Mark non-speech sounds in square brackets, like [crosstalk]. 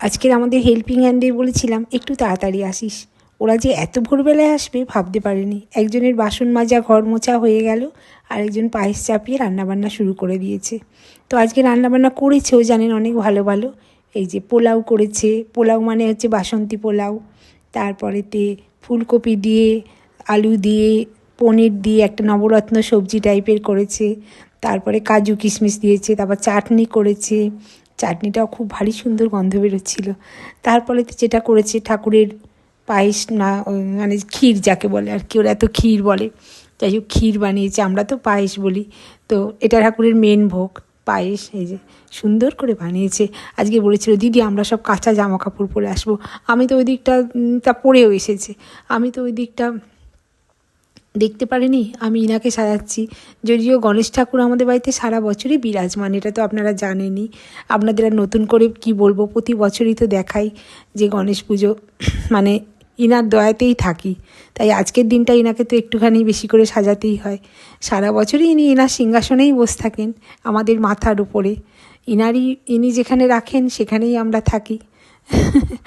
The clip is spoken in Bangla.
আজকের আমাদের হেল্পিং হ্যান্ডে বলেছিলাম, একটু তাড়াতাড়ি আসিস। ওরা যে এত ভোরবেলায় আসবে ভাবতে পারেনি। একজনের বাসন মাজা, ঘর মোছা হয়ে গেল আর একজন পায়েস চাপিয়ে রান্নাবান্না শুরু করে দিয়েছে। তো আজকে রান্নাবান্না করেছেও জানেন অনেক ভালো ভালো। এই যে পোলাও করেছে, পোলাও মানে হচ্ছে বাসন্তী পোলাও। তারপরেতে ফুলকপি দিয়ে, আলু দিয়ে, পনির দিয়ে একটা নবরত্ন সবজি টাইপের করেছে। তারপরে কাজু কিশমিশ দিয়েছে, তারপর চাটনি করেছে। চাটনিটাও খুব ভারী সুন্দর গন্ধ বেরোচ্ছিল। তারপরে তো যেটা করেছে ঠাকুরের পায়েস না মানে ক্ষীর যাকে বলে আর কি, ওরা এত ক্ষীর বলে। যাই হোক, ক্ষীর বানিয়েছে, আমরা তো পায়েস বলি। তো এটা ঠাকুরের মেন ভোগ, পায়েস, এই যে সুন্দর করে বানিয়েছে। আজকে বলেছিল, দিদি, আমরা সব কাঁচা জামা কাপড় পরে আসব। আমি তো ওই দিকটা তা পরেও এসেছে। আমি তো ওই দিকটা দেখতে পারেনি, আমি ইনাকে সাজাচ্ছি। যদিও গণেশ ঠাকুর আমাদের বাড়িতে সারা বছরই বিরাজমান, এটা তো আপনারা জানেনই। আপনাদের আর নতুন করে কি বলব, প্রতি বছরই তো দেখাই যে গণেশ পুজো। [clears throat] মানে ইনার দয়াতেই থাকি। তাই আজকের দিনটা ইনাকে তো একটুখানি বেশি করে সাজাতেই হয়। সারা বছরই ইনি ইনার সিংহাসনেই বসে থাকেন আমাদের মাথার উপরে। ইনারই, ইনি যেখানে রাখেন সেখানেই আমরা থাকি। [laughs]